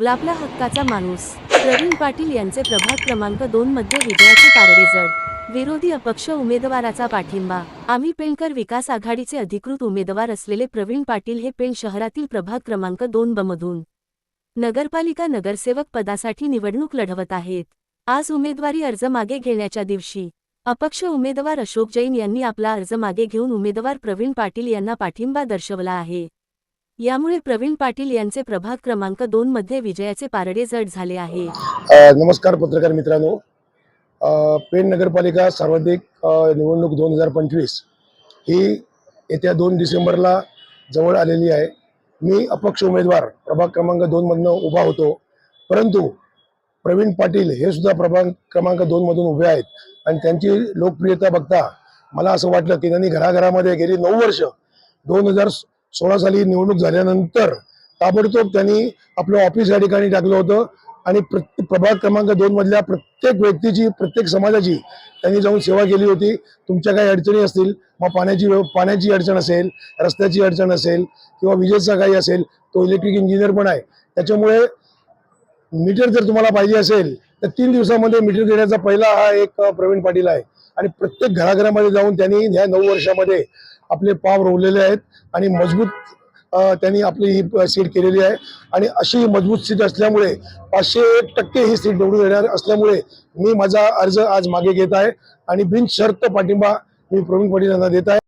व्लापला हक्काचा माणूस. प्रवीण पाटील यांचे प्रभाग क्रमांक दोन मध्ये विजयाचे पारडे जड. विरोधी अपक्ष उमेदवाराचा पाठिंबा. आम्ही पेणकर विकास आघाडीचे अधिकृत उमेदवार असलेले प्रवीण पाटील हे पेण शहरातील प्रभाग क्रमांक दोन ब मधून नगरपालिका नगरसेवक पदासाठी निवडणूक लढवत आहेत. आज उमेदवारी अर्ज मागे घेण्याच्या दिवशी अपक्ष उमेदवार अशोक जैन यांनी आपला अर्ज मागे घेऊन उमेदवार प्रवीण पाटील यांना पाठिंबा दर्शवला आहे. यामुळे प्रवीण पाटील यांचे प्रभाग क्रमांक दोन मध्ये विजयाचे पारडे जड झाले आहे. नमस्कार पत्रकार मित्रांनो. पेण नगरपालिका सर्वाधिक निवडणूक दोन हजार पंचवीस ही येत्या दोन डिसेंबरला जवळ आलेली आहे. मी अपक्ष उमेदवार प्रभाग क्रमांक दोनमधनं उभा होतो. परंतु प्रवीण पाटील हे सुद्धा प्रभाग क्रमांक दोनमधून उभे आहेत आणि त्यांची लोकप्रियता बघता मला असं वाटलं की त्यांनी घराघरामध्ये गेली नऊ वर्ष. दोन हजार सोळा साली निवडणूक झाल्यानंतर ताबडतोब त्यांनी आपलं ऑफिस या ठिकाणी टाकलं होतं. आणि प्रत्येक प्रभाग क्रमांक दोन मधल्या प्रत्येक व्यक्तीची प्रत्येक समाजाची त्यांनी जाऊन सेवा केली होती. तुमच्या काही अडचणी असतील मग पाण्याची पाण्याची अडचण असेल रस्त्याची अडचण असेल किंवा विजेचा काही असेल तो इलेक्ट्रिक इंजिनियर पण आहे. त्याच्यामुळे मीटर जर तुम्हाला पाहिजे असेल तर तीन दिवसामध्ये मीटर देण्याचा पहिला हा एक प्रवीण पाटील आहे. आणि प्रत्येक घराघरामध्ये जाऊन त्यांनी ह्या नऊ वर्षामध्ये आपले पाव रोवलेले आहेत आणि मजबूत त्यांनी आपली ही सीट केलेली आहे. आणि अशी ही मजबूत सीट असल्यामुळे पाचशे एक टक्के ही सीट निवडून येणार असल्यामुळे मी माझा अर्ज आज मागे घेत आहे. आणि बिनशर्त पाठिंबा मी प्रवीण पाटील यांना देत आहे.